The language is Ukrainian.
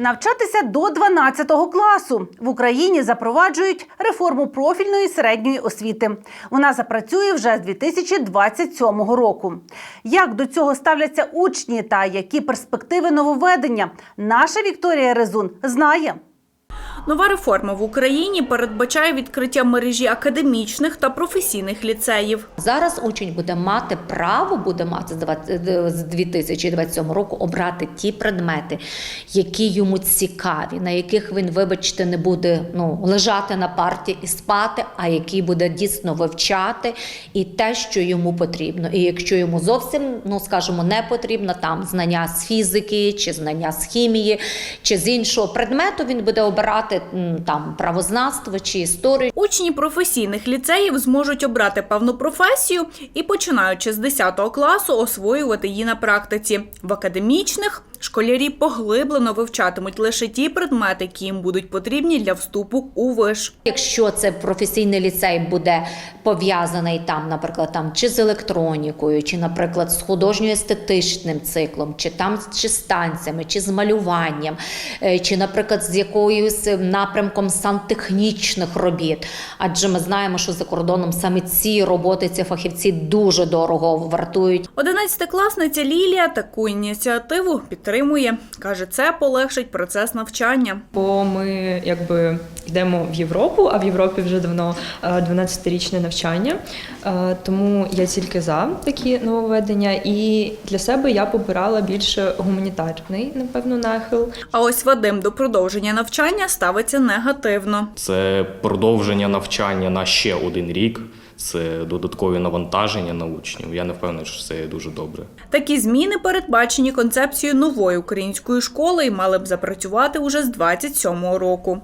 Навчатися до 12 класу в Україні запроваджують реформу профільної середньої освіти. Вона запрацює вже з 2027 року. Як до цього ставляться учні та які перспективи нововведення, наша Вікторія Резун знає. Нова реформа в Україні передбачає відкриття мережі академічних та професійних ліцеїв. Зараз учень буде мати право, буде мати з 20 з 2027 року обрати ті предмети, які йому цікаві, на яких він, вибачте, не буде ну, лежати на парті і спати, а які буде дійсно вивчати і те, що йому потрібно. І якщо йому зовсім, ну скажімо, не потрібно там знання з фізики, чи знання з хімії, чи з іншого предмету, він буде обирати м, там правознавство чи історію. Учні професійних ліцеїв зможуть обрати певну професію і, починаючи з 10 класу, освоювати її на практиці. В академічних школярі поглиблено вивчатимуть лише ті предмети, які їм будуть потрібні для вступу у виш. Якщо це професійний ліцей буде пов'язаний там, наприклад, там чи з електронікою, чи, наприклад, з художньо-естетичним циклом, чи там чи з танцями, чи з малюванням, е, чи, наприклад, з якоюсь напрямком сантехнічних робіт. Адже ми знаємо, що за кордоном саме ці роботи, ці фахівці дуже дорого вартують. Одинадцятикласниця Лілія таку ініціативу підтримує. Каже, це полегшить процес навчання. Бо ми якби йдемо в Європу, а в Європі вже давно е, 12-річне навчання. Е, Тому я тільки за такі нововведення. І для себе я побирала більше гуманітарний, напевно, нахил. А ось Вадим до продовження навчання ставиться негативно. Це продовження навчання на ще один рік. Це додаткові навантаження на учнів. Я не впевнений, що це дуже добре. Такі зміни передбачені концепцією нової української школи і мали б запрацювати уже з 27-го року.